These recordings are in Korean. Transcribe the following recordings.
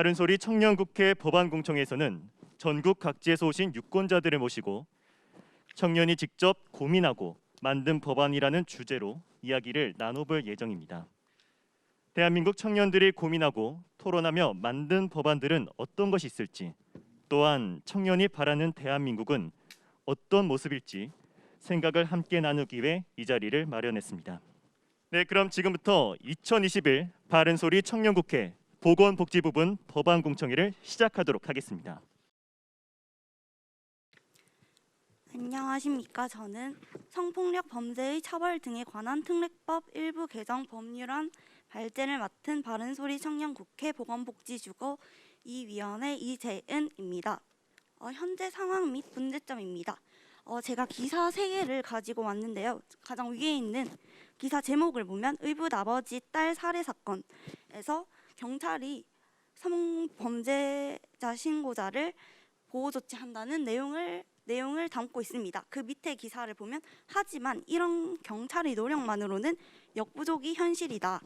바른소리 청년국회 법안공청에서는 전국 각지에서 오신 유권자들을 모시고 청년이 직접 고민하고 만든 법안이라는 주제로 이야기를 나눠볼 예정입니다. 대한민국 청년들이 고민하고 토론하며 만든 법안들은 어떤 것이 있을지 또한 청년이 바라는 대한민국은 어떤 모습일지 생각을 함께 나누기 위해 이 자리를 마련했습니다. 네, 그럼 지금부터 2021 바른소리 청년국회 보건복지부분 법안 공청회를 시작하도록 하겠습니다. 안녕하십니까. 저는 성폭력 범죄의 처벌 등에 관한 특례법 일부 개정 법률안 발제를 맡은 바른소리 청년국회 보건복지주거 이 위원회 이재은입니다. 어, 현재 상황 및 문제점입니다. 어, 제가 기사 세 개를 가지고 왔는데요. 가장 위에 있는 기사 제목을 보면 의붓 아버지 딸 살해 사건에서 경찰이 성범죄자 신고자를 보호 조치한다는 내용을 내용을 담고 있습니다. 그 밑에 기사를 보면 하지만 이런 경찰의 노력만으로는 역부족이 현실이다.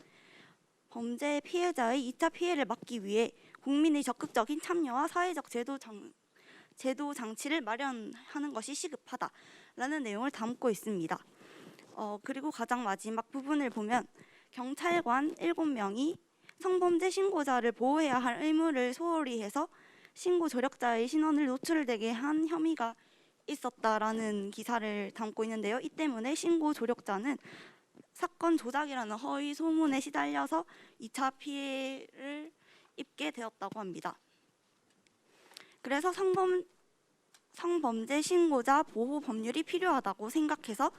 범죄 피해자의 2차 피해를 막기 위해 국민의 적극적인 참여와 사회적 제도 장, 제도 장치를 마련하는 것이 시급하다라는 내용을 담고 있습니다. 어, 그리고 가장 마지막 부분을 보면 경찰관 7명이 성범죄 신고자를 보호해야 할 의무를 소홀히 해서 신고 조력자의 신원을 노출되게 한 혐의가 있었다라는 기사를 담고 있는데요. 이 때문에 신고 조력자는 사건 조작이라는 허위 소문에 시달려서 2차 피해를 입게 되었다고 합니다. 그래서 성범 성범죄 신고자 보호 법률이 필요하다고 생각해서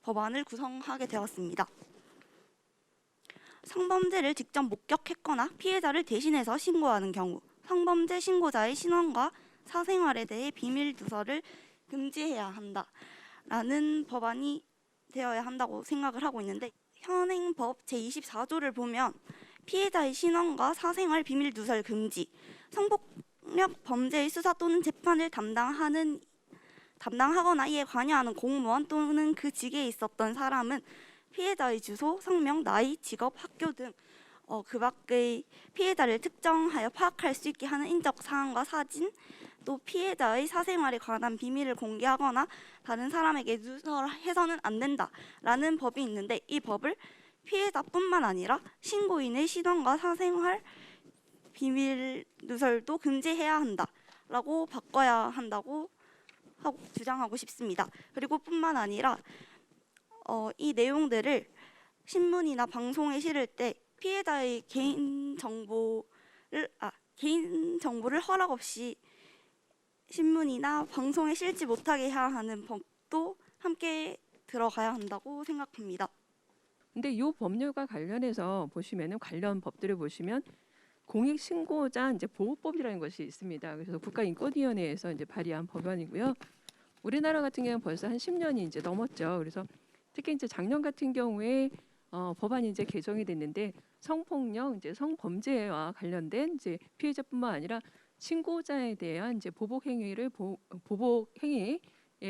법안을 구성하게 되었습니다. 성범죄를 직접 목격했거나 피해자를 대신해서 신고하는 경우 성범죄 신고자의 신원과 사생활에 대해 비밀 누설을 금지해야 한다라는 법안이 되어야 한다고 생각을 하고 있는데 현행법 제24조를 보면 피해자의 신원과 사생활 비밀 누설 금지, 성폭력 범죄의 수사 또는 재판을 담당하는 담당하거나 이에 관여하는 공무원 또는 그 직에 있었던 사람은 피해자의 주소, 성명, 나이, 직업, 학교 등 어, 그 밖의 피해자를 특정하여 파악할 수 있게 하는 인적 사항과 사진, 또 피해자의 사생활에 관한 비밀을 공개하거나 다른 사람에게 누설해서는 안 된다라는 법이 있는데 이 법을 피해자뿐만 아니라 신고인의 신원과 사생활 비밀 누설도 금지해야 한다라고 바꿔야 한다고 하고 주장하고 싶습니다. 그리고 뿐만 아니라 어, 이 내용들을 신문이나 방송에 실을 때 피해자의 개인 정보를 아 개인 정보를 허락 없이 신문이나 방송에 실지 못하게 해야 하는 법도 함께 들어가야 한다고 생각합니다. 근데 이 법률과 관련해서 보시면은 관련 법들을 보시면 공익 신고자 이제 보호법이라는 것이 있습니다. 그래서 국가인권위원회에서 이제 발의한 법안이고요. 우리나라 같은 경우는 벌써 한 10년이 이제 넘었죠. 그래서 특히 이제 작년 같은 경우에 어, 법안이 이제 개정이 됐는데 성폭력, 이제 성범죄와 관련된 이제 피해자뿐만 아니라 신고자에 대한 이제 보복 행위를 보, 보복 행위에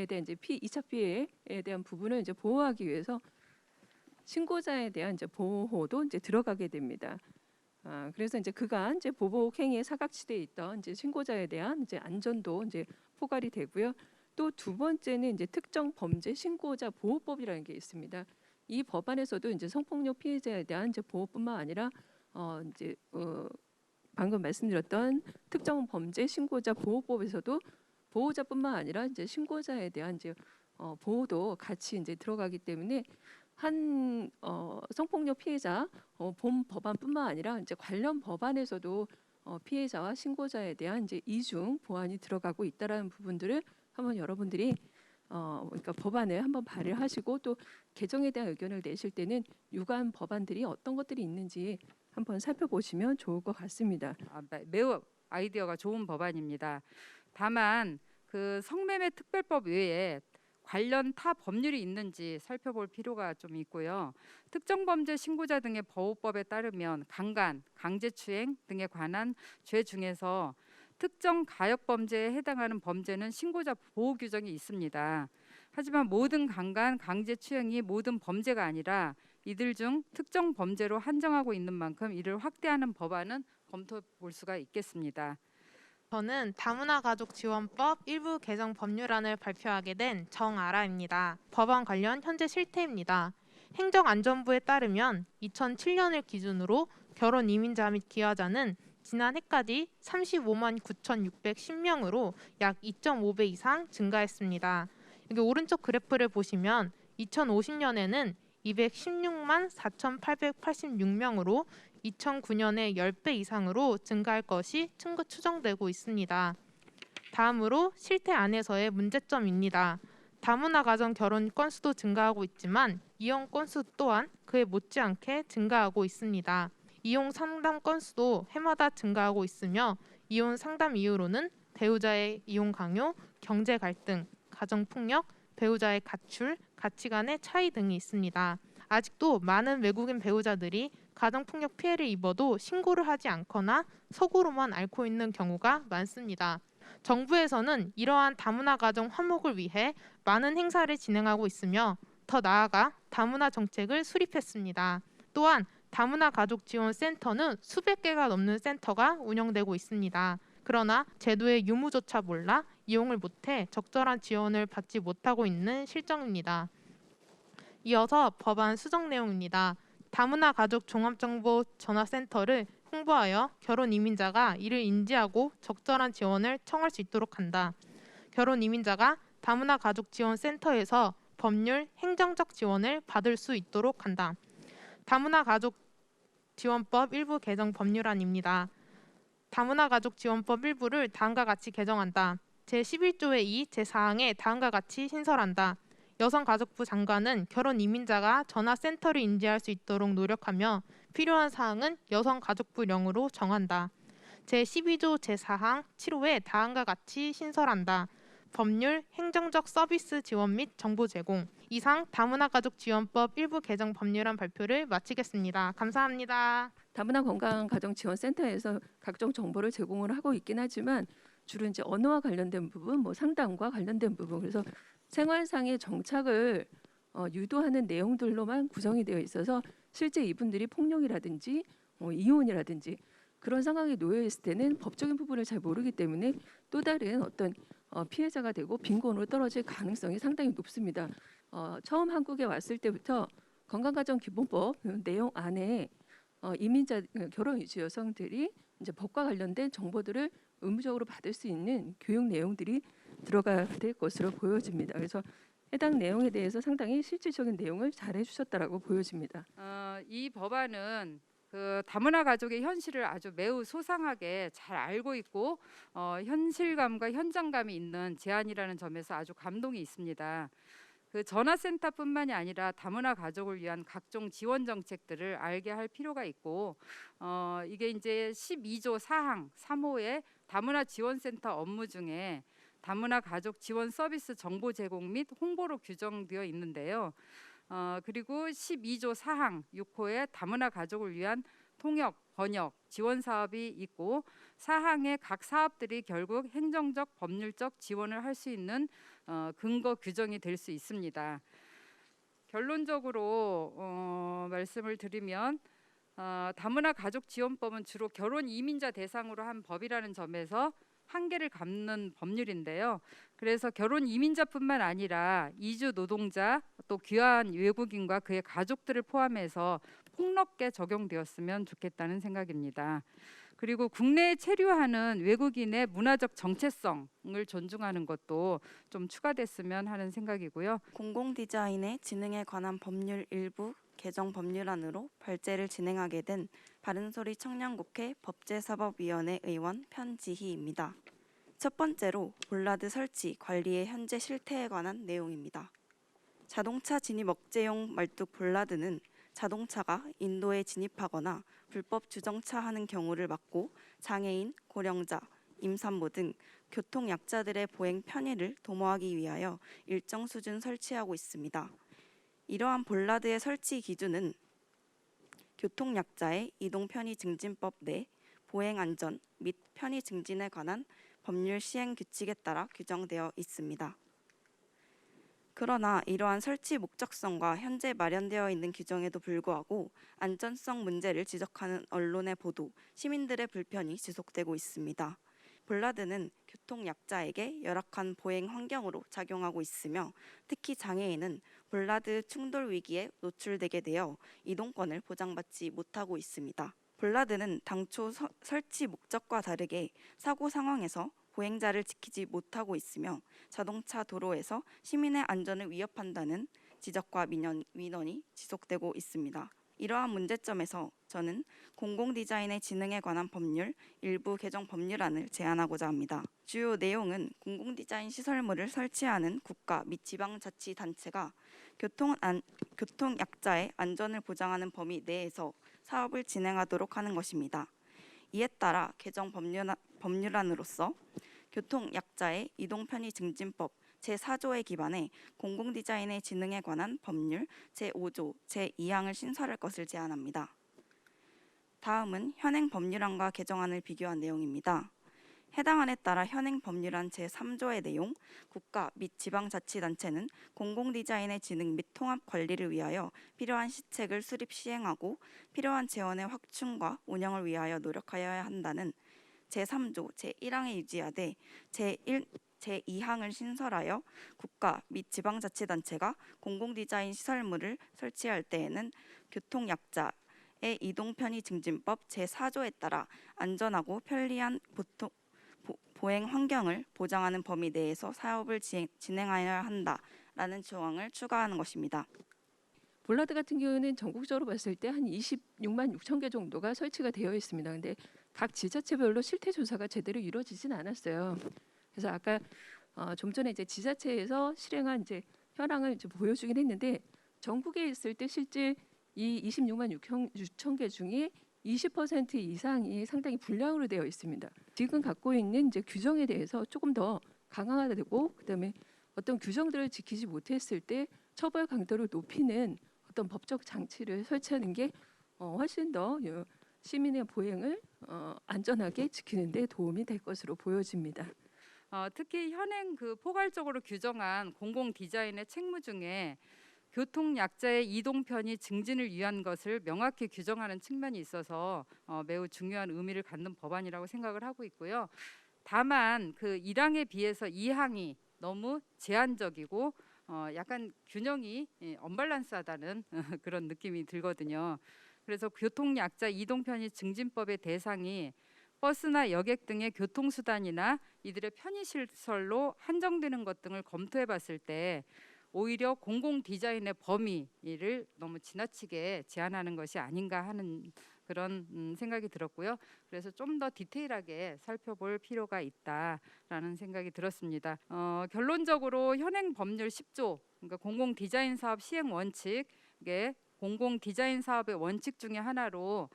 대한 이제 피 2차 피해에 대한 부분을 이제 보호하기 위해서 신고자에 대한 이제 보호도 이제 들어가게 됩니다. 아, 그래서 이제 그간 이제 보복 행위에 사각지대에 있던 이제 신고자에 대한 이제 안전도 이제 포괄이 되고요. 또 두 번째는 이제 특정 범죄 신고자 보호법이라는 게 있습니다. 이 법안에서도 이제 성폭력 피해자에 대한 이제 보호뿐만 아니라 어 이제 어 방금 말씀드렸던 특정 범죄 신고자 보호법에서도 보호자뿐만 아니라 이제 신고자에 대한 이제 어 보호도 같이 이제 들어가기 때문에 한 어, 성폭력 피해자 어, 본 법안뿐만 아니라 이제 관련 법안에서도 어, 피해자와 신고자에 대한 이제 이중 보완이 들어가고 있다라는 부분들을 한번 여러분들이 어, 그러니까 법안을 한번 발의하시고 또 개정에 대한 의견을 내실 때는 유관 법안들이 어떤 것들이 있는지 한번 살펴보시면 좋을 것 같습니다. 아, 매- 매우 아이디어가 좋은 법안입니다. 다만 그 성매매 특별법 외에 관련 타 법률이 있는지 살펴볼 필요가 좀 있고요. 특정 범죄 신고자 등의 보호법에 따르면 강간, 강제추행 등에 관한 죄 중에서 특정 가역 범죄에 해당하는 범죄는 신고자 보호 규정이 있습니다. 하지만 모든 강간, 강제 추행이 모든 범죄가 아니라 이들 중 특정 범죄로 한정하고 있는 만큼 이를 확대하는 법안은 검토해 볼 수가 있겠습니다. 저는 다문화 가족 지원법 일부 개정 법률안을 발표하게 된 정아라입니다. 법안 관련 현재 실태입니다. 행정안전부에 따르면 2007년을 기준으로 결혼 이민자 및 기여자는 지난해까지 35만 9,610명으로 약 2.5배 이상 증가했습니다. 여기 오른쪽 그래프를 보시면 2050년에는 216만 4,886명으로 2009년에 10배 이상으로 증가할 것이 추정되고 있습니다. 다음으로 실태 안에서의 문제점입니다. 다문화 가정 결혼 건수도 증가하고 있지만 이혼 건수 또한 그에 못지않게 증가하고 있습니다. 이혼 상담 건수도 해마다 증가하고 있으며 이혼 상담 이유로는 배우자의 이혼 강요, 경제 갈등, 가정 폭력, 배우자의 가출, 가치관의 차이 등이 있습니다. 아직도 많은 외국인 배우자들이 가정폭력 피해를 입어도 신고를 하지 않거나 속으로만 앓고 있는 경우가 많습니다. 정부에서는 이러한 다문화 가정 화목을 위해 많은 행사를 진행하고 있으며 더 나아가 다문화 정책을 수립했습니다. 또한 다문화 가족 지원 센터는 수백 개가 넘는 센터가 운영되고 있습니다. 그러나 제도의 유무조차 몰라 이용을 못해 적절한 지원을 받지 못하고 있는 실정입니다. 이어서 법안 수정 내용입니다. 다문화 가족 종합정보 전화센터를 홍보하여 결혼 이민자가 이를 인지하고 적절한 지원을 청할 수 있도록 한다. 결혼 이민자가 다문화 가족 지원 센터에서 법률, 행정적 지원을 받을 수 있도록 한다. 다문화 가족 지원법 일부 개정 법률안입니다. 다문화 가족 지원법 일부를 다음과 같이 개정한다. 제11조의 2 제4항에 다음과 같이 신설한다. 여성가족부 장관은 결혼 이민자가 전화 센터를 인지할 수 있도록 노력하며 필요한 사항은 여성가족부령으로 정한다. 제12조 제4항 7호에 다음과 같이 신설한다. 법률, 행정적 서비스 지원 및 정보 제공. 이상 다문화 가족 지원법 일부 개정 법률안 발표를 마치겠습니다. 감사합니다. 다문화 건강 가정 지원 센터에서 각종 정보를 제공을 하고 있긴 하지만 주로 이제 언어와 관련된 부분, 뭐 상담과 관련된 부분 그래서 생활상의 정착을 어, 유도하는 내용들로만 구성이 되어 있어서 실제 이분들이 폭력이라든지 어, 이혼이라든지 그런 상황에 놓여 있을 때는 법적인 부분을 잘 모르기 때문에 또 다른 어떤 어, 피해자가 되고 빈곤으로 떨어질 가능성이 상당히 높습니다. 어, 처음 한국에 왔을 때부터 건강가정기본법 내용 안에 어, 이민자 어, 결혼 이주 여성들이 이제 법과 관련된 정보들을 의무적으로 받을 수 있는 교육 내용들이 들어가야 될 것으로 보여집니다. 그래서 해당 내용에 대해서 상당히 실질적인 내용을 잘 해주셨다라고 보여집니다. 어, 이 법안은 그 다문화 가족의 현실을 아주 매우 소상하게 잘 알고 있고 어, 현실감과 현장감이 있는 제안이라는 점에서 아주 감동이 있습니다. 그 전화센터뿐만이 아니라 다문화 가족을 위한 각종 지원 정책들을 알게 할 필요가 있고 어, 이게 이제 12조 4항 3호의 다문화 지원센터 업무 중에 다문화 가족 지원 서비스 정보 제공 및 홍보로 규정되어 있는데요. 어, 그리고 12조 4항 6호에 다문화 가족을 위한 통역, 번역, 지원 사업이 있고 사항의 각 사업들이 결국 행정적, 법률적 지원을 할 수 있는 어, 근거 규정이 될 수 있습니다. 결론적으로 어, 말씀을 드리면 어, 다문화 가족 지원법은 주로 결혼 이민자 대상으로 한 법이라는 점에서 한계를 갖는 법률인데요. 그래서 결혼 이민자뿐만 아니라 이주 노동자 또 귀화한 외국인과 그의 가족들을 포함해서 폭넓게 적용되었으면 좋겠다는 생각입니다. 그리고 국내에 체류하는 외국인의 문화적 정체성을 존중하는 것도 좀 추가됐으면 하는 생각이고요. 공공 디자인의 진흥에 관한 법률 일부 개정 법률안으로 발제를 진행하게 된 바른소리 청년국회 법제사법위원회 의원 편지희입니다. 첫 번째로 볼라드 설치 관리의 현재 실태에 관한 내용입니다. 자동차 진입 억제용 말뚝 볼라드는 자동차가 인도에 진입하거나 불법 주정차하는 경우를 막고 장애인, 고령자, 임산부 등 교통 약자들의 보행 편의를 도모하기 위하여 일정 수준 설치하고 있습니다. 이러한 볼라드의 설치 기준은 교통 약자의 이동 편의 증진법 내 보행 안전 및 편의 증진에 관한 법률 시행 규칙에 따라 규정되어 있습니다. 그러나 이러한 설치 목적성과 현재 마련되어 있는 규정에도 불구하고 안전성 문제를 지적하는 언론의 보도, 시민들의 불편이 지속되고 있습니다. 볼라드는 교통 약자에게 열악한 보행 환경으로 작용하고 있으며 특히 장애인은 볼라드 충돌 위기에 노출되게 되어 이동권을 보장받지 못하고 있습니다. 볼라드는 당초 서- 설치 목적과 다르게 사고 상황에서 보행자를 지키지 못하고 있으며 자동차 도로에서 시민의 안전을 위협한다는 지적과 민원, 민원이 지속되고 있습니다. 이러한 문제점에서 저는 공공 디자인의 진흥에 관한 법률 일부 개정 법률안을 제안하고자 합니다. 주요 내용은 공공 디자인 시설물을 설치하는 국가 및 지방자치 단체가 교통 안, 교통 약자의 안전을 보장하는 범위 내에서 사업을 진행하도록 하는 것입니다. 이에 따라 개정 법률안, 법률안으로서 교통 약자의 이동 편의 증진법 제4조에 기반해 공공 디자인의 진흥에 관한 법률 제5조 제2항을 신설할 것을 제안합니다. 다음은 현행 법률안과 개정안을 비교한 내용입니다. 해당 안에 따라 현행 법률안 제3조의 내용, 국가 및 지방자치단체는 공공 디자인의 진흥 및 통합 관리를 위하여 필요한 시책을 수립 시행하고 필요한 재원의 확충과 운영을 위하여 노력하여야 한다는 제3조 제1항에 유지하되 제1 제2항을 신설하여 국가 및 지방자치단체가 공공디자인 시설물을 설치할 때에는 교통약자 의 이동 편의 증진법 제4조에 따라 안전하고 편리한 보통, 보, 보행 환경을 보장하는 범위 내에서 사업을 지행, 진행하여야 한다라는 조항을 추가하는 것입니다. 볼라드 같은 경우는 전국적으로 봤을 때 한 26만 6천 개 정도가 설치가 되어 있습니다. 근데 각 지자체별로 실태 조사가 제대로 이루어지진 않았어요. 그래서 아까 어, 좀 전에 이제 지자체에서 실행한 이제 현황을 이제 보여주긴 했는데 전국에 있을 때 실제 이 26만 6천, 6천 개 중에 20% 이상이 상당히 불량으로 되어 있습니다. 지금 갖고 있는 이제 규정에 대해서 조금 더 강화되고 그다음에 어떤 규정들을 지키지 못했을 때 처벌 강도를 높이는 어떤 법적 장치를 설치하는 게 어, 훨씬 더 요- 시민의 보행을 어, 안전하게 지키는 데 도움이 될 것으로 보여집니다. 어, 특히 현행 그 포괄적으로 규정한 공공 디자인의 책무 중에 교통 약자의 이동 편의 증진을 위한 것을 명확히 규정하는 측면이 있어서 어, 매우 중요한 의미를 갖는 법안이라고 생각을 하고 있고요. 다만 그 1항에 비해서 2항이 너무 제한적이고 어, 약간 균형이 예, 언밸런스하다는 그런 느낌이 들거든요. 그래서 교통 약자 이동 편의 증진법의 대상이 버스나 여객 등의 교통수단이나 이들의 편의 시설로 한정되는 것 등을 검토해 봤을 때 오히려 공공 디자인의 범위를 너무 지나치게 제한하는 것이 아닌가 하는 그런 음, 생각이 들었고요. 그래서 좀 더 디테일하게 살펴볼 필요가 있다라는 생각이 들었습니다. 어, 결론적으로 현행 법률 10조 그러니까 공공 디자인 사업 시행 원칙에 공공 디자인 사업의 원칙 중에 하나로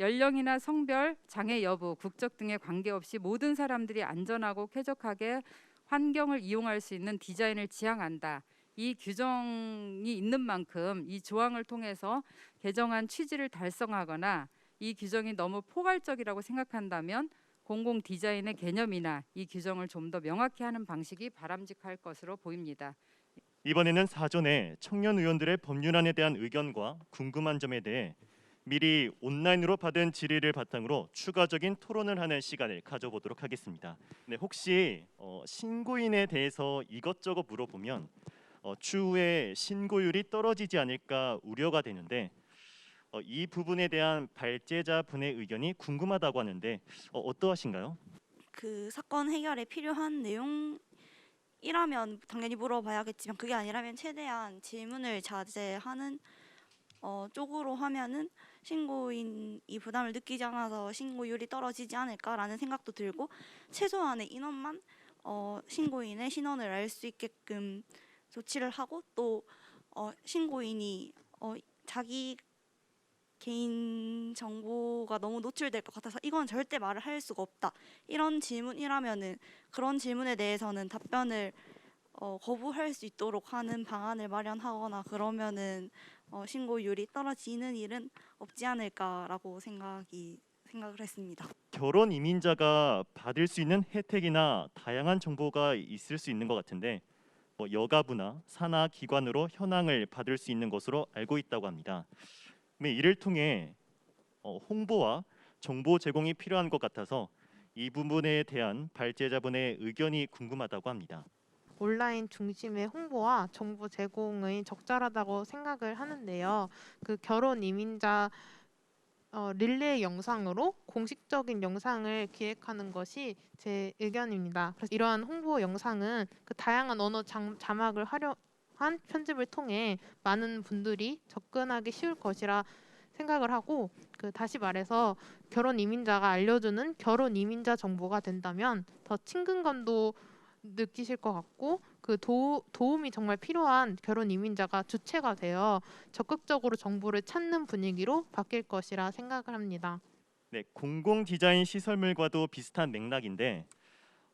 연령이나 성별, 장애 여부, 국적 등에 관계없이 모든 사람들이 안전하고 쾌적하게 환경을 이용할 수 있는 디자인을 지향한다. 이 규정이 있는 만큼 이 조항을 통해서 개정안 취지를 달성하거나 이 규정이 너무 포괄적이라고 생각한다면 공공 디자인의 개념이나 이 규정을 좀 더 명확히 하는 방식이 바람직할 것으로 보입니다. 이번에는 사전에 청년 의원들의 법률안에 대한 의견과 궁금한 점에 대해 미리 온라인으로 받은 질의를 바탕으로 추가적인 토론을 하는 시간을 가져보도록 하겠습니다. 네, 혹시 어, 신고인에 대해서 이것저것 물어보면 어, 추후에 신고율이 떨어지지 않을까 우려가 되는데 어, 이 부분에 대한 발제자 분의 의견이 궁금하다고 하는데 어, 어떠하신가요? 그 사건 해결에 필요한 내용 이라면 당연히 물어봐야겠지만 그게 아니라면 최대한 질문을 자제하는 어, 쪽으로 하면은 신고인이 부담을 느끼지 않아서 신고율이 떨어지지 않을까라는 생각도 들고 최소한의 인원만 어, 신고인의 신원을 알 수 있게끔 조치를 하고 또 어, 신고인이 어, 자기 개인 정보가 너무 노출될 것 같아서 이건 절대 말을 할 수가 없다. 이런 질문이라면은 그런 질문에 대해서는 답변을 어, 거부할 수 있도록 하는 방안을 마련하거나 그러면은 어, 신고율이 떨어지는 일은 없지 않을까라고 생각이 생각을 했습니다. 결혼 이민자가 받을 수 있는 혜택이나 다양한 정보가 있을 수 있는 것 같은데 뭐 여가부나 산하 기관으로 현황을 받을 수 있는 것으로 알고 있다고 합니다. 그러면 이를 통해 어, 홍보와 정보 제공이 필요한 것 같아서 이 부분에 대한 발제자분의 의견이 궁금하다고 합니다. 온라인 중심의 홍보와 정보 제공의 적절하다고 생각을 하는데요. 그 결혼 이민자 어, 릴레이 영상으로 공식적인 영상을 기획하는 것이 제 의견입니다. 그래서 이러한 홍보 영상은 그 다양한 언어 장, 자막을 활용 한 편집을 통해 많은 분들이 접근하기 쉬울 것이라 생각을 하고 그 다시 말해서 결혼 이민자가 알려주는 결혼 이민자 정보가 된다면 더 친근감도 느끼실 것 같고 그 도, 도움이 정말 필요한 결혼 이민자가 주체가 되어 적극적으로 정보를 찾는 분위기로 바뀔 것이라 생각을 합니다. 네, 공공 디자인 시설물과도 비슷한 맥락인데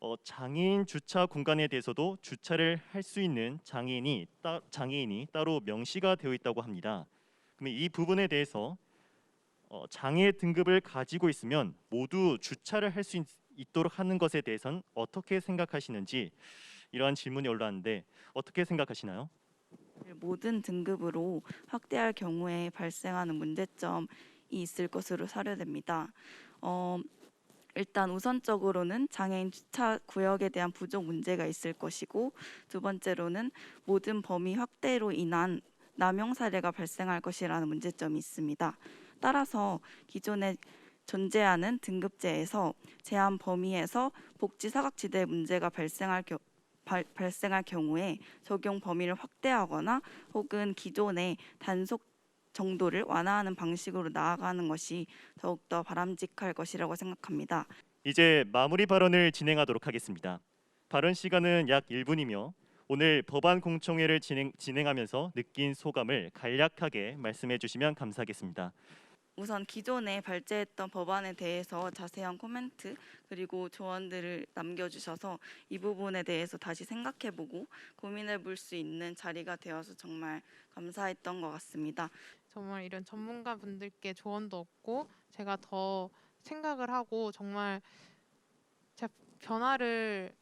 어, 장애인 주차 공간에 대해서도 주차를 할 수 있는 장애인이 따, 장애인이 따로 명시가 되어 있다고 합니다. 그러면 이 부분에 대해서 어, 장애 등급을 가지고 있으면 모두 주차를 할 수 있도록 하는 것에 대해서는 어떻게 생각하시는지 이러한 질문이 올라왔는데 어떻게 생각하시나요? 모든 등급으로 확대할 경우에 발생하는 문제점이 있을 것으로 사료됩니다. 어, 일단 우선적으로는 장애인 주차 구역에 대한 부족 문제가 있을 것이고 두 번째로는 모든 범위 확대로 인한 남용 사례가 발생할 것이라는 문제점이 있습니다. 따라서 기존에 존재하는 등급제에서 제한 범위에서 복지 사각지대 문제가 발생할 겨, 발, 발생할 경우에 적용 범위를 확대하거나 혹은 기존의 단속 정도를 완화하는 방식으로 나아가는 것이 더욱더 바람직할 것이라고 생각합니다. 이제 마무리 발언을 진행하도록 하겠습니다. 발언 시간은 약 1분이며 오늘 법안 공청회를 진행, 진행하면서 느낀 소감을 간략하게 말씀해 주시면 감사하겠습니다. 우선 기존에 발제했던 법안에 대해서 자세한 코멘트 그리고 조언들을 남겨주셔서 이 부분에 대해서 다시 생각해보고 고민해 볼 수 있는 자리가 되어서 정말 감사했던 것 같습니다. 정말 이런 전문가 분들께 조언도 얻고 제가 더 생각을 하고 정말 제 변화를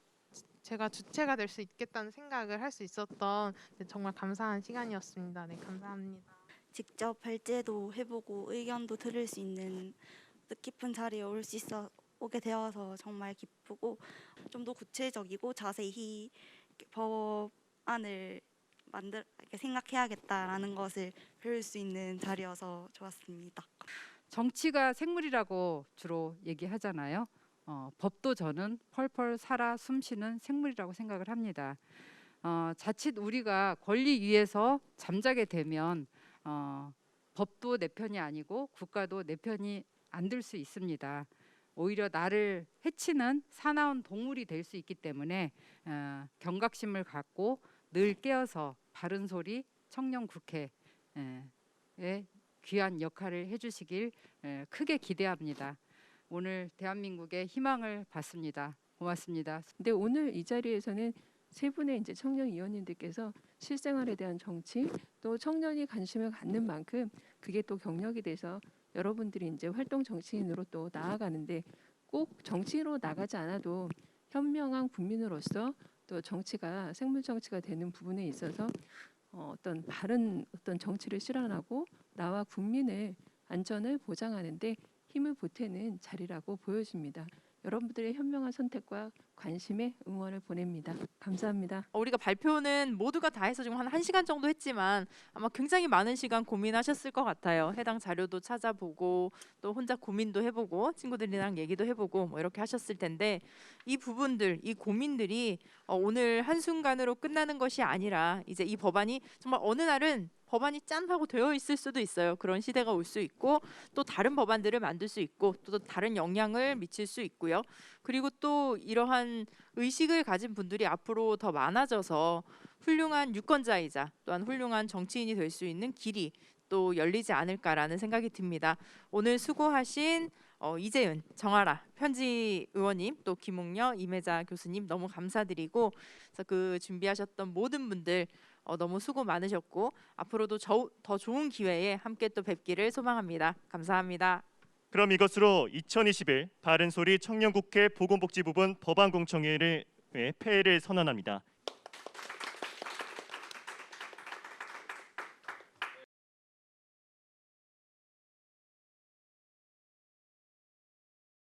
제가 주체가 될 수 있겠다는 생각을 할 수 있었던 네, 정말 감사한 시간이었습니다. 네, 감사합니다. 직접 발제도 해보고 의견도 들을 수 있는 뜻깊은 자리에 올 수 있어 오게 되어서 정말 기쁘고 좀 더 구체적이고 자세히 법안을 만들 생각해야겠다라는 것을 배울 수 있는 자리여서 좋았습니다. 정치가 생물이라고 주로 얘기하잖아요. 어, 법도 저는 펄펄 살아 숨쉬는 생물이라고 생각을 합니다. 어, 자칫 우리가 권리 위에서 잠자게 되면 어, 법도 내 편이 아니고 국가도 내 편이 안 들 수 있습니다. 오히려 나를 해치는 사나운 동물이 될 수 있기 때문에 어, 경각심을 갖고 늘 깨어서 바른 소리 청년 국회에 귀한 역할을 해주시길 에, 크게 기대합니다. 오늘 대한민국의 희망을 받습니다. 고맙습니다. 근데 오늘 이 자리에서는 세 분의 이제 청년 위원님들께서 실생활에 대한 정치 또 청년이 관심을 갖는 만큼 그게 또 경력이 돼서 여러분들이 이제 활동 정치인으로 또 나아가는데 꼭 정치로 나가지 않아도 현명한 국민으로서 또 정치가 생물 정치가 되는 부분에 있어서 어, 어떤 바른 어떤 정치를 실현하고 나와 국민의 안전을 보장하는데 힘을 보태는 자리라고 보여집니다. 여러분들의 현명한 선택과 관심에 응원을 보냅니다. 감사합니다. 어, 우리가 발표는 모두가 다 해서 지금 한 1시간 정도 했지만 아마 굉장히 많은 시간 고민하셨을 것 같아요. 해당 자료도 찾아보고 또 혼자 고민도 해보고 친구들이랑 얘기도 해보고 뭐 이렇게 하셨을 텐데 이 부분들, 이 고민들이 어, 오늘 한순간으로 끝나는 것이 아니라 이제 이 법안이 정말 어느 날은 법안이 짠 하고 되어 있을 수도 있어요. 그런 시대가 올 수 있고 또 다른 법안들을 만들 수 있고 또 다른 영향을 미칠 수 있고요. 그리고 또 이러한 의식을 가진 분들이 앞으로 더 많아져서 훌륭한 유권자이자 또한 훌륭한 정치인이 될 수 있는 길이 또 열리지 않을까라는 생각이 듭니다. 오늘 수고하신 어, 이재은, 정아라 편지 의원님, 또 김웅녀, 임혜자 교수님 너무 감사드리고 그 준비하셨던 모든 분들 어, 너무 수고 많으셨고 앞으로도 저, 더 좋은 기회에 함께 또 뵙기를 소망합니다. 감사합니다. 그럼 이것으로 2021 바른소리 청년국회 보건복지부분 법안공청회를 의 폐회를 선언합니다.